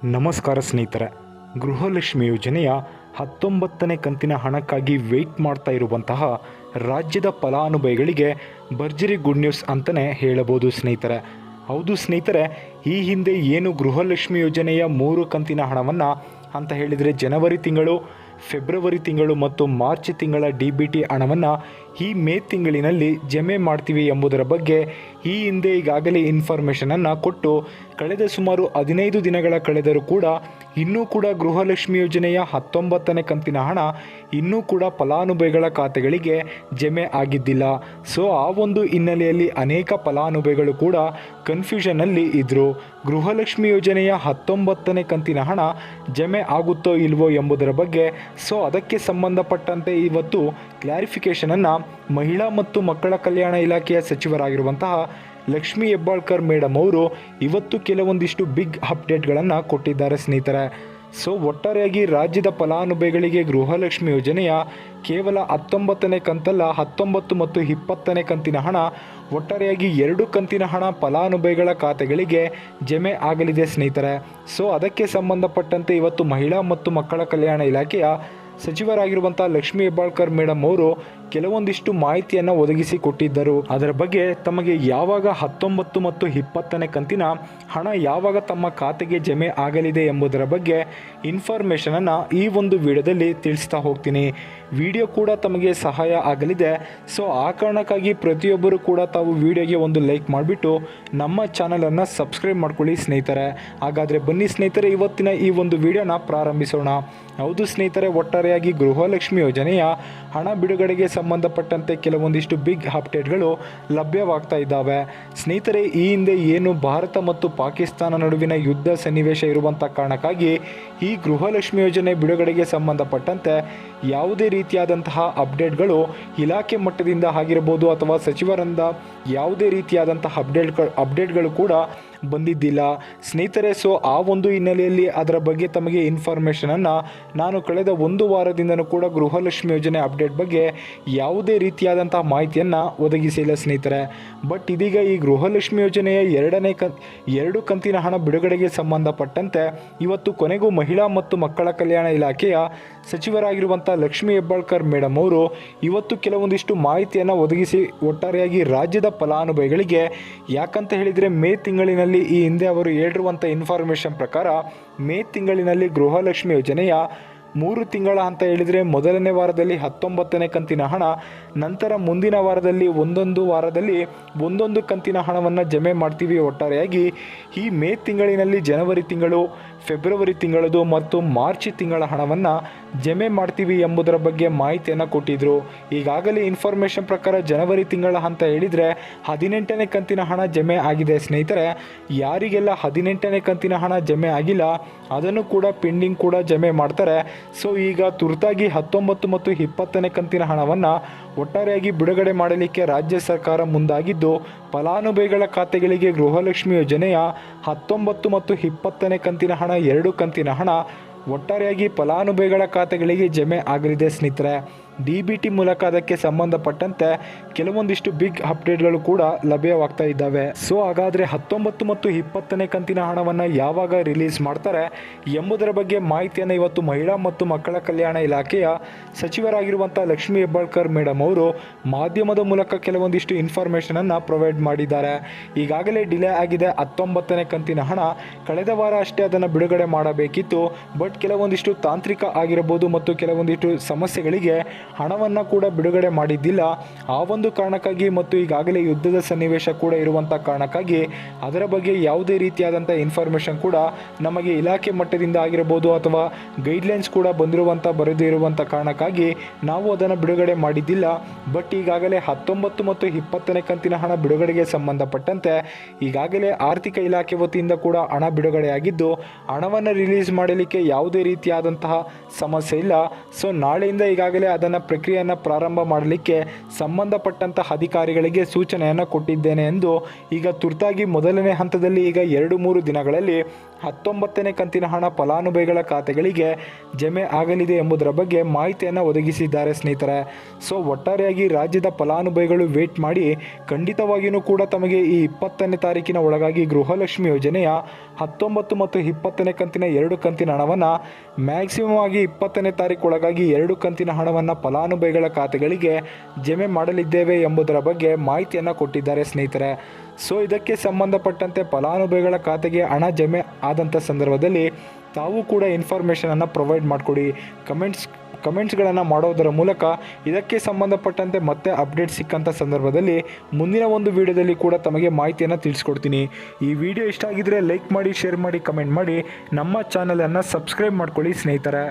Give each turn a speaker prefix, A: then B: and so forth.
A: ನಮಸ್ಕಾರ ಸ್ನೇಹಿತರೆ. ಗೃಹಲಕ್ಷ್ಮಿ ಯೋಜನೆಯ ಹತ್ತೊಂಬತ್ತನೇ ಕಂತಿನ ಹಣಕ್ಕಾಗಿ ವೆಯ್ಟ್ ಮಾಡ್ತಾ ಇರುವಂತಹ ರಾಜ್ಯದ ಫಲಾನುಭವಿಗಳಿಗೆ ಭರ್ಜರಿ ಗುಡ್ ನ್ಯೂಸ್ ಅಂತಲೇ ಹೇಳಬಹುದು ಸ್ನೇಹಿತರೆ. ಹೌದು ಸ್ನೇಹಿತರೆ, ಈ ಹಿಂದೆ ಏನು ಗೃಹಲಕ್ಷ್ಮಿ ಯೋಜನೆಯ ಮೂರು ಕಂತಿನ ಹಣವನ್ನು ಅಂತ ಹೇಳಿದರೆ ಜನವರಿ ತಿಂಗಳು ಫೆಬ್ರವರಿ ತಿಂಗಳು ಮತ್ತು ಮಾರ್ಚ್ ತಿಂಗಳ ಡಿ ಬಿ ಟಿ ಹಣವನ್ನು ಈ ಮೇ ತಿಂಗಳಿನಲ್ಲಿ ಜಮೆ ಮಾಡ್ತೀವಿ ಎಂಬುದರ ಬಗ್ಗೆ ಈ ಹಿಂದೆ ಈಗಾಗಲೇ ಇನ್ಫಾರ್ಮೇಷನನ್ನು ಕೊಟ್ಟು ಕಳೆದ ಸುಮಾರು ಹದಿನೈದು ದಿನಗಳ ಕಳೆದರೂ ಕೂಡ ಇನ್ನೂ ಕೂಡ ಗೃಹಲಕ್ಷ್ಮಿ ಯೋಜನೆಯ ಹತ್ತೊಂಬತ್ತನೇ ಕಂತಿನ ಹಣ ಇನ್ನೂ ಕೂಡ ಫಲಾನುಭವಿಗಳ ಖಾತೆಗಳಿಗೆ ಜಮೆ ಆಗಿದ್ದಿಲ್ಲ. ಸೊ, ಆ ಒಂದು ಹಿನ್ನೆಲೆಯಲ್ಲಿ ಅನೇಕ ಫಲಾನುಭವಿಗಳು ಕೂಡ ಕನ್ಫ್ಯೂಷನಲ್ಲಿ ಇದ್ದರು ಗೃಹಲಕ್ಷ್ಮಿ ಯೋಜನೆಯ ಹತ್ತೊಂಬತ್ತನೇ ಕಂತಿನ ಹಣ ಜಮೆ ಆಗುತ್ತೋ ಇಲ್ವೋ ಎಂಬುದರ ಬಗ್ಗೆ ಸೊ, ಅದಕ್ಕೆ ಸಂಬಂಧಪಟ್ಟಂತೆ ಇವತ್ತು ಕ್ಲಾರಿಫಿಕೇಷನನ್ನು ಮಹಿಳಾ ಮತ್ತು ಮಕ್ಕಳ ಕಲ್ಯಾಣ ಇಲಾಖೆಯ ಸಚಿವರಾಗಿರುವಂತಹ ಲಕ್ಷ್ಮೀ ಹೆಬ್ಬಾಳ್ಕರ್ ಮೇಡಮ್ ಅವರು ಇವತ್ತು ಕೆಲವೊಂದಿಷ್ಟು ಬಿಗ್ ಅಪ್ಡೇಟ್ಗಳನ್ನು ಕೊಟ್ಟಿದ್ದಾರೆ ಸ್ನೇಹಿತರೆ. ಸೊ ಒಟ್ಟಾರೆಯಾಗಿ ರಾಜ್ಯದ ಫಲಾನುಭವಿಗಳಿಗೆ ಗೃಹಲಕ್ಷ್ಮಿ ಯೋಜನೆಯ ಕೇವಲ ಹತ್ತೊಂಬತ್ತನೇ ಕಂತಲ್ಲ ಹತ್ತೊಂಬತ್ತು ಮತ್ತು ಇಪ್ಪತ್ತನೇ ಕಂತಿನ ಹಣ, ಒಟ್ಟಾರೆಯಾಗಿ ಎರಡು ಕಂತಿನ ಹಣ ಫಲಾನುಭವಿಗಳ ಖಾತೆಗಳಿಗೆ ಜಮೆ ಆಗಲಿದೆ ಸ್ನೇಹಿತರೆ. ಸೊ ಅದಕ್ಕೆ ಸಂಬಂಧಪಟ್ಟಂತೆ ಇವತ್ತು ಮಹಿಳಾ ಮತ್ತು ಮಕ್ಕಳ ಕಲ್ಯಾಣ ಇಲಾಖೆಯ ಸಚಿವರಾಗಿರುವಂಥ ಲಕ್ಷ್ಮೀ ಹೆಬ್ಬಾಳ್ಕರ್ ಮೇಡಮ್ ಅವರು ಕೆಲವೊಂದಿಷ್ಟು ಮಾಹಿತಿಯನ್ನು ಒದಗಿಸಿ ಕೊಟ್ಟಿದ್ದರು. ಅದರ ಬಗ್ಗೆ ತಮಗೆ ಯಾವಾಗ ಹತ್ತೊಂಬತ್ತು ಮತ್ತು ಇಪ್ಪತ್ತನೇ ಕಂತಿನ ಹಣ ಯಾವಾಗ ತಮ್ಮ ಖಾತೆಗೆ ಜಮೆ ಆಗಲಿದೆ ಎಂಬುದರ ಬಗ್ಗೆ ಇನ್ಫಾರ್ಮೇಷನನ್ನು ಈ ಒಂದು ವಿಡಿಯೋದಲ್ಲಿ ತಿಳಿಸ್ತಾ ಹೋಗ್ತೀನಿ. ವಿಡಿಯೋ ಕೂಡ ತಮಗೆ ಸಹಾಯ ಆಗಲಿದೆ. ಸೊ ಆ ಕಾರಣಕ್ಕಾಗಿ ಪ್ರತಿಯೊಬ್ಬರು ಕೂಡ ತಾವು ವಿಡಿಯೋಗೆ ಒಂದು ಲೈಕ್ ಮಾಡಿಬಿಟ್ಟು ನಮ್ಮ ಚಾನಲನ್ನು ಸಬ್ಸ್ಕ್ರೈಬ್ ಮಾಡ್ಕೊಳ್ಳಿ ಸ್ನೇಹಿತರೆ. ಹಾಗಾದರೆ ಬನ್ನಿ ಸ್ನೇಹಿತರೆ, ಇವತ್ತಿನ ಈ ಒಂದು ವಿಡಿಯೋನ ಪ್ರಾರಂಭಿಸೋಣ. ಹೌದು ಸ್ನೇಹಿತರೆ, ಒಟ್ಟಾರೆಯಾಗಿ ಗೃಹಲಕ್ಷ್ಮಿ ಯೋಜನೆಯ ಹಣ ಬಿಡುಗಡೆಗೆ ಸಂಬಂಧಪಟ್ಟಂತೆ ಕೆಲವೊಂದಿಷ್ಟು ಬಿಗ್ ಅಪ್ಡೇಟ್ಗಳು ಲಭ್ಯವಾಗ್ತಾ ಇದ್ದಾವೆ. ಸ್ನೇಹಿತರೆ, ಈ ಹಿಂದೆ ಏನು ಭಾರತ ಮತ್ತು ಪಾಕಿಸ್ತಾನ ನಡುವಿನ ಯುದ್ಧ ಸನ್ನಿವೇಶ ಇರುವಂಥ ಕಾರಣಕ್ಕಾಗಿ ಈ ಗೃಹಲಕ್ಷ್ಮಿ ಯೋಜನೆ ಬಿಡುಗಡೆಗೆ ಸಂಬಂಧಪಟ್ಟಂತೆ ಯಾವುದೇ ರೀತಿಯಾದಂತಹ ಅಪ್ಡೇಟ್ಗಳು ಇಲಾಖೆ ಮಟ್ಟದಿಂದ ಆಗಿರ್ಬೋದು ಅಥವಾ ಸಚಿವರಿಂದ ಯಾವುದೇ ರೀತಿಯಾದಂತಹ ಅಪ್ಡೇಟ್ಗಳು ಅಪ್ಡೇಟ್ಗಳು ಕೂಡ ಬಂದಿದ್ದಿಲ್ಲ. ಸ್ನೇಹಿತರೆ ಸೊ ಆ ಒಂದು ಹಿನ್ನೆಲೆಯಲ್ಲಿ ಅದರ ಬಗ್ಗೆ ತಮಗೆ ಇನ್ಫಾರ್ಮೇಷನನ್ನು ನಾನು ಕಳೆದ ಒಂದು ವಾರದಿಂದನೂ ಕೂಡ ಗೃಹಲಕ್ಷ್ಮಿ ಯೋಜನೆ ಅಪ್ಡೇಟ್ ಬಗ್ಗೆ ಯಾವುದೇ ರೀತಿಯಾದಂಥ ಮಾಹಿತಿಯನ್ನು ಒದಗಿಸಿಲ್ಲ ಸ್ನೇಹಿತರೆ. ಬಟ್ ಇದೀಗ ಈ ಗೃಹಲಕ್ಷ್ಮಿ ಯೋಜನೆಯ ಎರಡನೇ ಕಂತ್ ಎರಡು ಕಂತಿನ ಹಣ ಬಿಡುಗಡೆಗೆ ಸಂಬಂಧಪಟ್ಟಂತೆ ಇವತ್ತು ಕೊನೆಗೂ ಮಹಿಳಾ ಮತ್ತು ಮಕ್ಕಳ ಕಲ್ಯಾಣ ಇಲಾಖೆಯ ಸಚಿವರಾಗಿರುವಂಥ ಲಕ್ಷ್ಮಿ ಹೆಬ್ಬಾಳ್ಕರ್ ಮೇಡಮ್ ಅವರು ಇವತ್ತು ಕೆಲವೊಂದಿಷ್ಟು ಮಾಹಿತಿಯನ್ನು ಒದಗಿಸಿ ಒಟ್ಟಾರೆಯಾಗಿ ರಾಜ್ಯದ ಫಲಾನುಭವಿಗಳಿಗೆ, ಯಾಕಂತ ಹೇಳಿದರೆ ಮೇ ತಿಂಗಳಿನಲ್ಲಿ ಈ ಹಿಂದೆ ಅವರು ಹೇಳಿರುವಂಥ ಇನ್ಫಾರ್ಮೇಷನ್ ಪ್ರಕಾರ ಮೇ ತಿಂಗಳಿನಲ್ಲಿ ಗೃಹಲಕ್ಷ್ಮಿ ಯೋಜನೆಯ ಮೂರು ತಿಂಗಳ ಅಂತ ಹೇಳಿದರೆ ಮೊದಲನೇ ವಾರದಲ್ಲಿ ಹತ್ತೊಂಬತ್ತನೇ ಕಂತಿನ ಹಣ, ನಂತರ ಮುಂದಿನ ವಾರದಲ್ಲಿ ಒಂದೊಂದು ವಾರದಲ್ಲಿ ಒಂದೊಂದು ಕಂತಿನ ಹಣವನ್ನು ಜಮೆ ಮಾಡ್ತೀವಿ ಒಟ್ಟಾರೆಯಾಗಿ ಈ ಮೇ ತಿಂಗಳಿನಲ್ಲಿ ಜನವರಿ ತಿಂಗಳು ಫೆಬ್ರವರಿ ತಿಂಗಳದು ಮತ್ತು ಮಾರ್ಚ್ ತಿಂಗಳ ಹಣವನ್ನು ಜಮೆ ಮಾಡ್ತೀವಿ ಎಂಬುದರ ಬಗ್ಗೆ ಮಾಹಿತಿಯನ್ನು ಕೊಟ್ಟಿದ್ದರು ಈಗಾಗಲೇ ಇನ್ಫಾರ್ಮೇಷನ್ ಪ್ರಕಾರ ಜನವರಿ ತಿಂಗಳ ಅಂತ ಹೇಳಿದರೆ ಹದಿನೆಂಟನೇ ಕಂತಿನ ಹಣ ಜಮೆ ಆಗಿದೆ. ಸ್ನೇಹಿತರೆ, ಯಾರಿಗೆಲ್ಲ ಹದಿನೆಂಟನೇ ಕಂತಿನ ಹಣ ಜಮೆ ಆಗಿಲ್ಲ, ಅದನ್ನು ಕೂಡ ಪೆಂಡಿಂಗ್ ಕೂಡ ಜಮೆ ಮಾಡ್ತಾರೆ. ಸೊ ಈಗ ತುರ್ತಾಗಿ ಹತ್ತೊಂಬತ್ತು ಮತ್ತು ಇಪ್ಪತ್ತನೇ ಕಂತಿನ ಹಣವನ್ನು ಒಟ್ಟಾರೆಯಾಗಿ ಬಿಡುಗಡೆ ಮಾಡಲಿಕ್ಕೆ ರಾಜ್ಯ ಸರ್ಕಾರ ಮುಂದಾಗಿದ್ದು, ಫಲಾನುಭವಿಗಳ ಖಾತೆಗಳಿಗೆ ಗೃಹಲಕ್ಷ್ಮಿ ಯೋಜನೆಯ ಹತ್ತೊಂಬತ್ತು ಮತ್ತು ಇಪ್ಪತ್ತನೇ ಕಂತಿನ ಹಣ ಎರಡು ಕಂತಿನ ಹಣ ಒಟ್ಟಾರೆಯಾಗಿ ಫಲಾನುಭವಿಗಳ ಖಾತೆಗಳಿಗೆ ಜಮೆ ಆಗಲಿದೆ ಸ್ನೇಹಿತರೆ. ಡಿ ಬಿ ಟಿ ಮೂಲಕ ಅದಕ್ಕೆ ಸಂಬಂಧಪಟ್ಟಂತೆ ಕೆಲವೊಂದಿಷ್ಟು ಬಿಗ್ ಅಪ್ಡೇಟ್ಗಳು ಕೂಡ ಲಭ್ಯವಾಗ್ತಾ ಇದ್ದಾವೆ. ಸೊ, ಹಾಗಾದರೆ ಹತ್ತೊಂಬತ್ತು ಮತ್ತು ಇಪ್ಪತ್ತನೇ ಕಂತಿನ ಹಣವನ್ನು ಯಾವಾಗ ರಿಲೀಸ್ ಮಾಡ್ತಾರೆ ಎಂಬುದರ ಬಗ್ಗೆ ಮಾಹಿತಿಯನ್ನು ಇವತ್ತು ಮಹಿಳಾ ಮತ್ತು ಮಕ್ಕಳ ಕಲ್ಯಾಣ ಇಲಾಖೆಯ ಸಚಿವರಾಗಿರುವಂಥ ಲಕ್ಷ್ಮೀ ಹೆಬ್ಬಾಳ್ಕರ್ ಮೇಡಮ್ ಅವರು ಮಾಧ್ಯಮದ ಮೂಲಕ ಕೆಲವೊಂದಿಷ್ಟು ಇನ್ಫಾರ್ಮೇಷನನ್ನು ಪ್ರೊವೈಡ್ ಮಾಡಿದ್ದಾರೆ. ಈಗಾಗಲೇ ಡಿಲೇ ಆಗಿದೆ ಹತ್ತೊಂಬತ್ತನೇ ಕಂತಿನ ಹಣ. ಕಳೆದ ವಾರ ಅಷ್ಟೇ ಅದನ್ನು ಬಿಡುಗಡೆ ಮಾಡಬೇಕಿತ್ತು. ಬಟ್, ಕೆಲವೊಂದಿಷ್ಟು ತಾಂತ್ರಿಕ ಆಗಿರಬಹುದು ಮತ್ತು ಕೆಲವೊಂದಿಷ್ಟು ಸಮಸ್ಯೆಗಳಿಗೆ ಹಣವನ್ನು ಕೂಡ ಬಿಡುಗಡೆ ಮಾಡಿದ್ದಿಲ್ಲ. ಆ ಒಂದು ಕಾರಣಕ್ಕಾಗಿ ಮತ್ತು ಈಗಾಗಲೇ ಯುದ್ಧದ ಸನ್ನಿವೇಶ ಕೂಡ ಇರುವಂಥ ಕಾರಣಕ್ಕಾಗಿ ಅದರ ಬಗ್ಗೆ ಯಾವುದೇ ರೀತಿಯಾದಂಥ ಇನ್ಫಾರ್ಮೇಷನ್ ಕೂಡ ನಮಗೆ ಇಲಾಖೆ ಮಟ್ಟದಿಂದ ಆಗಿರಬಹುದು ಅಥವಾ ಗೈಡ್ಲೈನ್ಸ್ ಕೂಡ ಬಂದಿರುವಂಥ ಬರೆದಿರುವಂಥ ಕಾರಣಕ್ಕಾಗಿ ನಾವು ಅದನ್ನು ಬಿಡುಗಡೆ ಮಾಡಿದ್ದಿಲ್ಲ. ಬಟ್ ಈಗಾಗಲೇ ಹತ್ತೊಂಬತ್ತು ಮತ್ತು ಇಪ್ಪತ್ತನೇ ಕಂತಿನ ಹಣ ಬಿಡುಗಡೆಗೆ ಸಂಬಂಧಪಟ್ಟಂತೆ ಈಗಾಗಲೇ ಆರ್ಥಿಕ ಇಲಾಖೆ ವತಿಯಿಂದ ಕೂಡ ಹಣ ಬಿಡುಗಡೆಯಾಗಿದ್ದು, ಹಣವನ್ನು ರಿಲೀಸ್ ಮಾಡಲಿಕ್ಕೆ ಯಾವುದೇ ರೀತಿಯಾದಂತಹ ಸಮಸ್ಯೆ ಇಲ್ಲ. ಸೊ ನಾಳೆಯಿಂದ ಈಗಾಗಲೇ ಅದನ್ನು ಪ್ರಕ್ರಿಯೆಯನ್ನು ಪ್ರಾರಂಭ ಮಾಡಲಿಕ್ಕೆ ಸಂಬಂಧಪಟ್ಟಂತಹ ಅಧಿಕಾರಿಗಳಿಗೆ ಸೂಚನೆಯನ್ನು ಕೊಟ್ಟಿದ್ದೇನೆ ಎಂದು ಈಗ ತುರ್ತಾಗಿ ಮೊದಲನೇ ಹಂತದಲ್ಲಿ ಈಗ ಎರಡು ಮೂರು ದಿನಗಳಲ್ಲಿ ಹತ್ತೊಂಬತ್ತನೇ ಕಂತಿನ ಹಣ ಫಲಾನುಭವಿಗಳ ಖಾತೆಗಳಿಗೆ ಜಮೆ ಆಗಲಿದೆ ಎಂಬುದರ ಬಗ್ಗೆ ಮಾಹಿತಿಯನ್ನು ಒದಗಿಸಿದ್ದಾರೆ ಸ್ನೇಹಿತರೆ. ಸೊ, ಒಟ್ಟಾರೆಯಾಗಿ ರಾಜ್ಯದ ಫಲಾನುಭವಿಗಳು ವೇಟ್ ಮಾಡಿ ಖಂಡಿತವಾಗಿಯೂ ಕೂಡ ತಮಗೆ ಈ ಇಪ್ಪತ್ತನೇ ತಾರೀಕಿನ ಒಳಗಾಗಿ ಗೃಹಲಕ್ಷ್ಮಿ ಯೋಜನೆಯ ಹತ್ತೊಂಬತ್ತು ಮತ್ತು ಇಪ್ಪತ್ತನೇ ಕಂತಿನ ಎರಡು ಕಂತಿನ ಹಣವನ್ನು ಮ್ಯಾಕ್ಸಿಮಮ್ ಆಗಿ ಇಪ್ಪತ್ತನೇ ತಾರೀಕು ಒಳಗಾಗಿ ಎರಡು ಕಂತಿನ ಹಣವನ್ನು ಫಲಾನುಭವಿಗಳ ಖಾತೆಗಳಿಗೆ ಜಮೆ ಮಾಡಲಿದ್ದೇವೆ ಎಂಬುದರ ಬಗ್ಗೆ ಮಾಹಿತಿಯನ್ನು ಕೊಟ್ಟಿದ್ದಾರೆ ಸ್ನೇಹಿತರೆ. ಸೊ ಇದಕ್ಕೆ ಸಂಬಂಧಪಟ್ಟಂತೆ ಫಲಾನುಭವಿಗಳ ಖಾತೆಗೆ ಹಣ ಜಮೆ ಆದಂಥ ಸಂದರ್ಭದಲ್ಲಿ ತಾವು ಕೂಡ ಇನ್ಫಾರ್ಮೇಷನನ್ನು ಪ್ರೊವೈಡ್ ಮಾಡಿಕೊಡಿ. ಕಮೆಂಟ್ಸ್ ಕಮೆಂಟ್ಸ್ಗಳನ್ನು ಮಾಡೋದರ ಮೂಲಕ ಇದಕ್ಕೆ ಸಂಬಂಧಪಟ್ಟಂತೆ ಮತ್ತೆ ಅಪ್ಡೇಟ್ ಸಿಕ್ಕಂಥ ಸಂದರ್ಭದಲ್ಲಿ ಮುಂದಿನ ಒಂದು ವಿಡಿಯೋದಲ್ಲಿ ಕೂಡ ತಮಗೆ ಮಾಹಿತಿಯನ್ನು ತಿಳಿಸ್ಕೊಡ್ತೀನಿ. ಈ ವಿಡಿಯೋ ಇಷ್ಟ ಆಗಿದ್ರೆ ಲೈಕ್ ಮಾಡಿ, ಶೇರ್ ಮಾಡಿ, ಕಮೆಂಟ್ ಮಾಡಿ ನಮ್ಮ ಚಾನಲನ್ನು ಸಬ್ಸ್ಕ್ರೈಬ್ ಮಾಡ್ಕೊಳ್ಳಿ ಸ್ನೇಹಿತರೆ.